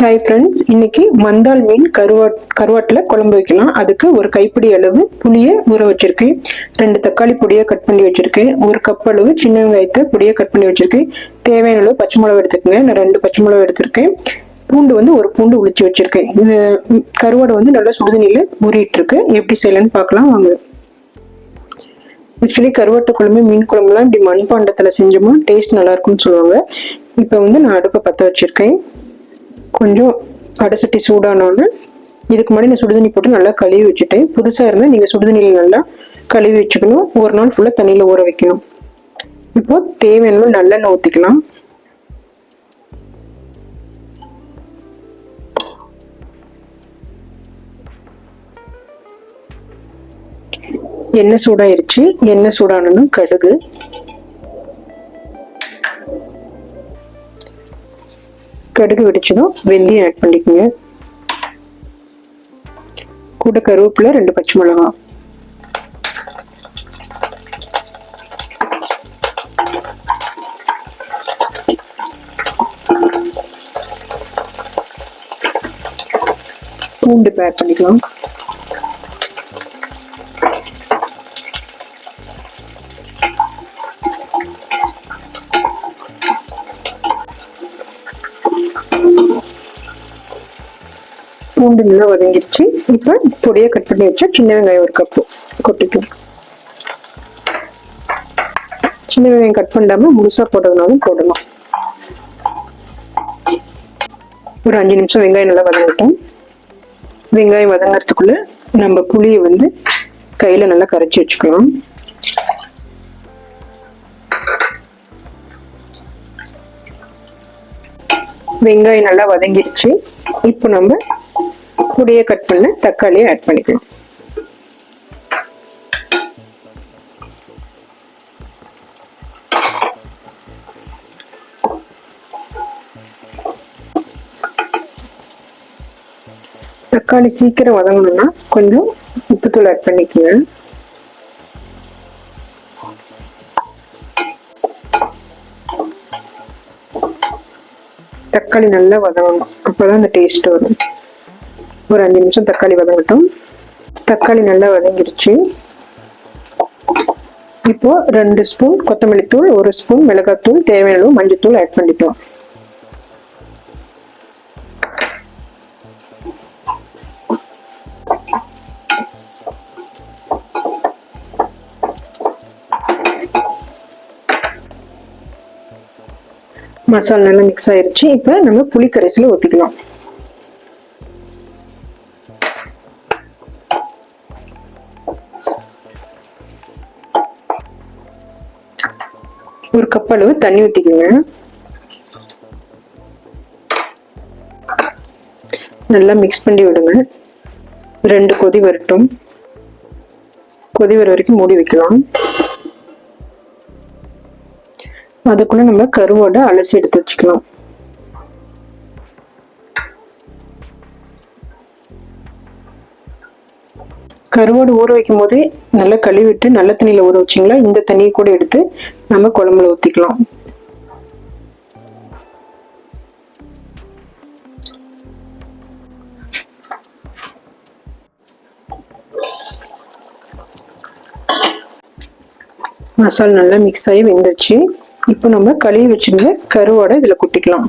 Hi friends இன்னைக்கு மந்தால் மீன் கருவாட் கருவாட்டில் குழம்பு வைக்கலாம். அதுக்கு ஒரு கைப்பிடி அளவு புளியை ஊற வச்சிருக்கேன். ரெண்டு தக்காளி பொடியை கட் பண்ணி வச்சிருக்கேன். ஒரு கப் அளவு சின்ன வெங்காயத்தை பொடியை கட் பண்ணி வச்சிருக்கேன். தேவையான அளவு பச்சை மிளகா எடுத்துக்கோங்க. நான் ரெண்டு பச்சை மிளகா எடுத்திருக்கேன். பூண்டு வந்து ஒரு பூண்டு உளிச்சு வச்சிருக்கேன். இது கருவாடு கருவாடை வந்து நல்லா சுடுதண்ணியில் ஊறிட்டு இருக்கு எப்படி செய்யலாம்னு பார்க்கலாம். வாங்க. ஆக்சுவலி கருவாட்டு குழம்பு மீன் குழம்புலாம் இப்படி மண்பாண்டத்தில் செஞ்சோமா டேஸ்ட் நல்லா இருக்கும்னு சொல்லுவாங்க. இப்போ வந்து நான் அடுப்பை பற்ற வச்சிருக்கேன். கொஞ்சம் அடைசட்டி சூடானோன்னு இதுக்கு முன்னாடி நான் சுடுதண்ணி போட்டு நல்லா கழுவி வச்சுட்டேன் புதுசாக இருந்தால் நீங்கள் சுடுதண்ணியில் நல்லா கழுவி வச்சுக்கணும். ஒரு நாள் ஃபுல்லாக தண்ணியில் ஊற வைக்கணும். இப்போ தேவையான நல்லெண்ணெய் ஊற்றிக்கலாம் எண்ணெய் சூடாயிருச்சு. எண்ணெய் சூடானதும் கடுகு. கடுகு வெடிச்சதும் வெந்தயம் ஆட் பண்ணிக்கோங்க. கூட கருவேப்பிலை ரெண்டு பச்சை மிளகா. பூண்டு ஆட் பண்ணிக்கலாம். பூண்டு நல்லா வதங்கிருச்சு இப்போ பொடியை கட் பண்ணி வச்சா சின்ன வெங்காயம் ஒரு கப்பு கொட்டிக்கலாம். சின்ன வெங்காயம் கட் பண்ணாம முழுசா போட்டதுனாலும் போடலாம். ஒரு அஞ்சு நிமிஷம் வெங்காயம் நல்லா வதங்கட்டும். வெங்காயம் வதங்கறதுக்குள்ள நம்ம புளியை வந்து கையில நல்லா கரைச்சி வச்சுக்கலாம். வெங்காயம் நல்லா வதங்கிடுச்சு இப்போ நம்ம கூடிய கட் பண்ண தக்காளியை ஆட் பண்ணிக்கலாம் தக்காளி சீக்கிரம் வதங்கணும்னா கொஞ்சம் உப்புத்தூள் ஆட் பண்ணிக்கோங்க. தக்காளி நல்லா வதங்கணும். அப்போதான் அந்த டேஸ்ட் வரும். ஒரு அஞ்சு நிமிஷம் தக்காளி வதங்கட்டும். தக்காளி நல்லா வதங்கிருச்சு. இப்போ ரெண்டு ஸ்பூன் கொத்தமல்லி தூள் ஒரு ஸ்பூன் மிளகாத்தூள் தேவையான அளவு மஞ்சத்தூள் ஆட் பண்ணிட்டோம் மசாலா நல்லா மிக்ஸ் ஆயிருச்சு. இப்போ நம்ம புளி கரைசல ஊற்றிக்கலாம் ஒரு கப் அளவு தண்ணி ஊற்றிக்கோங்க நல்லா மிக்ஸ் பண்ணி விடுங்க. ரெண்டு கொதி வரட்டும். கொதி வர வரைக்கும் மூடி வைக்கலாம். அதுக்குள்ள நம்ம கருவோட அலசி எடுத்து வச்சுக்கலாம். கருவாடு ஊற வைக்கும் போதே நல்லா கழுவிட்டு நல்ல தண்ணியில ஊற வச்சிங்களா? இந்த தண்ணியை கூட எடுத்து நம்ம குழம்புல ஊற்றிக்கலாம் மசாலா நல்லா மிக்ஸ் ஆகி வெந்துருச்சு. இப்போ நம்ம கழுவி வச்சிருந்த கருவாடை இதுல கொட்டிக்கலாம்.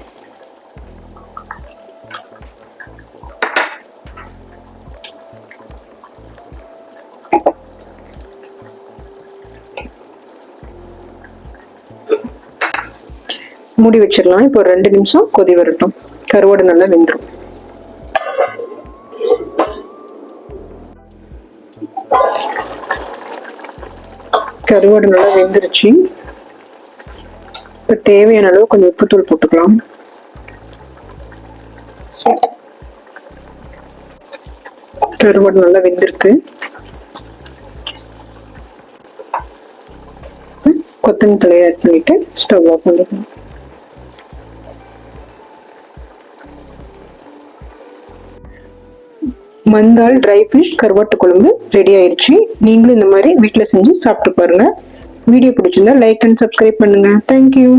மூடி வச்சிடலாம். இப்போ ரெண்டு நிமிஷம் கொதி வரட்டும். கருவாடு நல்லா வெந்துடும் கருவாடு நல்லா வெந்துருச்சு. இப்போ தேவையான அளவு கொஞ்சம் உப்புத்தூள் போட்டுக்கலாம். கருவாடு நல்லா வெந்திருக்கு. கொத்தமல்லி தலையை ஆட் பண்ணிட்டு ஸ்டவ் ஆஃப் பண்ணிக்கலாம். மந்தால் ட்ரை ஃபிஷ் கருவாட்டு குழம்பு ரெடி ஆயிடுச்சு நீங்களும் இந்த மாதிரி வீட்டில் செஞ்சு சாப்பிட்டு பாருங்க. வீடியோ பிடிச்சிருந்தா லைக் அண்ட் சப்ஸ்கிரைப் பண்ணுங்க. Thank you